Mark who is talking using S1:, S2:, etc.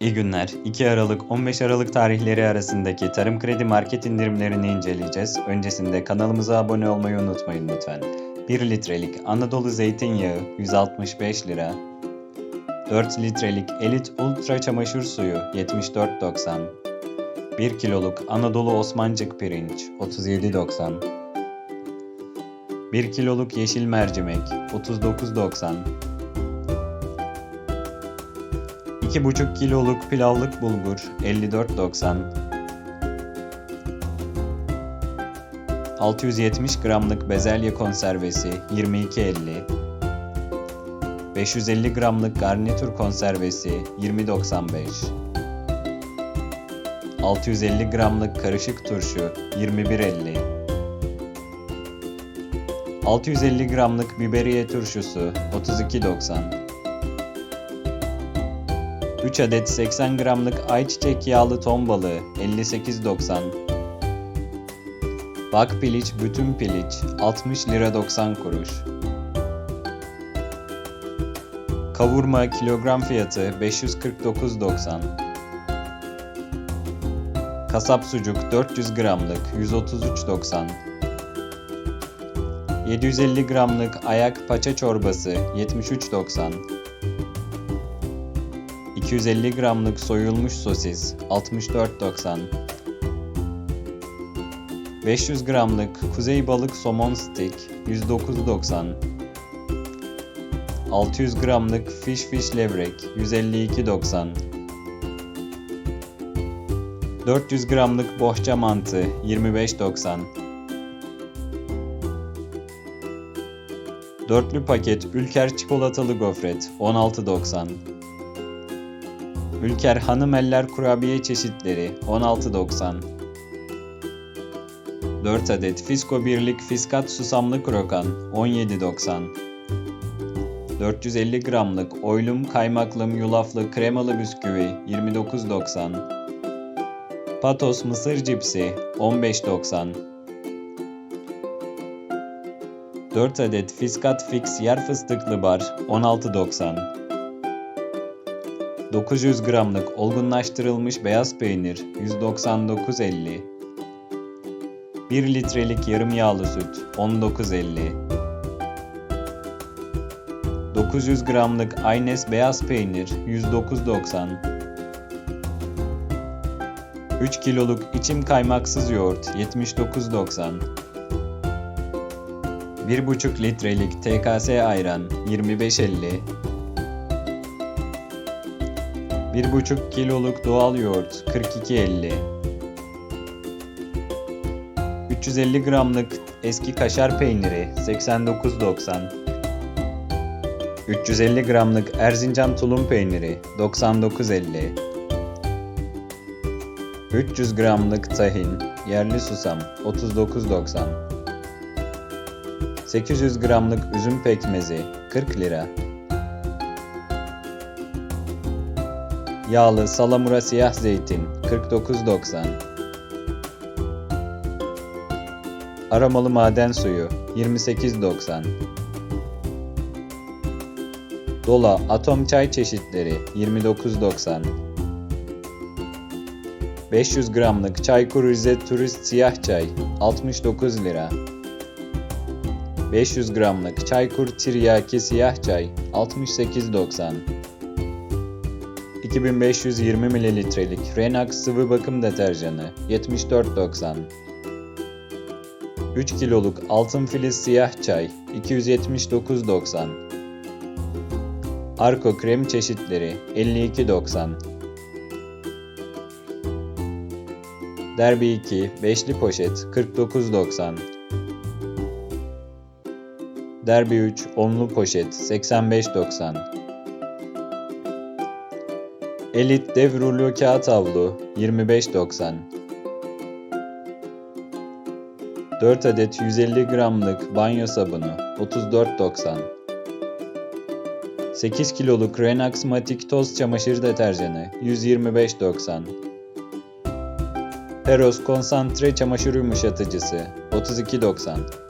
S1: İyi günler. 2 Aralık 15 Aralık tarihleri arasındaki Tarım Kredi Market indirimlerini inceleyeceğiz. Öncesinde kanalımıza abone olmayı unutmayın lütfen. 1 litrelik Anadolu zeytinyağı 165 lira. 4 litrelik Elit Ultra çamaşır suyu 74.90. 1 kiloluk Anadolu Osmancık pirinç 37.90. 1 kiloluk yeşil mercimek 39.90. 2,5 kiloluk pilavlık bulgur 54.90 670 gramlık bezelye konservesi 22.50 550 gramlık garnitür konservesi 20.95 650 gramlık karışık turşu 21.50 650 gramlık biberiye turşusu 32.90 3 adet 80 gramlık ayçiçek yağlı ton balığı 58.90 Bak piliç bütün piliç 60 lira 90 kuruş. Kavurma kilogram fiyatı 549.90 Kasap sucuk 400 gramlık 133.90 750 gramlık ayak paça çorbası 73.90 250 gramlık soyulmuş sosis 64.90 500 gramlık kuzey balık somon stick 109.90 600 gramlık fish fish levrek 152.90 400 gramlık bohça mantı 25.90 Dörtlü paket Ülker çikolatalı gofret 16.90 Ülker Hanım Eller kurabiye çeşitleri 16.90 4 adet Fisko Birlik Fiskat susamlı krokan 17.90 450 gramlık oylum kaymaklım yulaflı kremalı bisküvi 29.90 Patos mısır cipsi 15.90 4 adet Fiskat Fix yer fıstıklı bar 16.90 900 gramlık olgunlaştırılmış beyaz peynir 199.50 1 litrelik yarım yağlı süt 19.50 900 gramlık Aynes beyaz peynir 109.90 3 kiloluk içim kaymaksız yoğurt 79.90 1,5 litrelik TKS ayran 25.50 1,5 kiloluk doğal yoğurt 42.50 350 gramlık eski kaşar peyniri 89.90 350 gramlık Erzincan tulum peyniri 99.50 300 gramlık tahin yerli susam 39.90 800 gramlık üzüm pekmezi 40 lira Yağlı salamura siyah zeytin 49.90 Aromalı maden suyu 28.90 Dola atom çay çeşitleri 29.90 500 gramlık Çaykur Rize Turist Siyah Çay 69 lira. 500 gramlık Çaykur Tiryaki Siyah Çay 68.90 2520 mililitrelik Renax sıvı bakım deterjanı 74.90 3 kiloluk altın filiz siyah çay 279.90 Arko krem çeşitleri 52.90 Derby 2 beşli poşet 49.90 Derby 3 onlu poşet 85.90 Elit dev rulo kağıt havlu 25.90 4 adet 150 gramlık banyo sabunu 34.90 8 kiloluk Renax Matic toz çamaşır deterjanı 125.90 Peros konsantre çamaşır yumuşatıcısı 32.90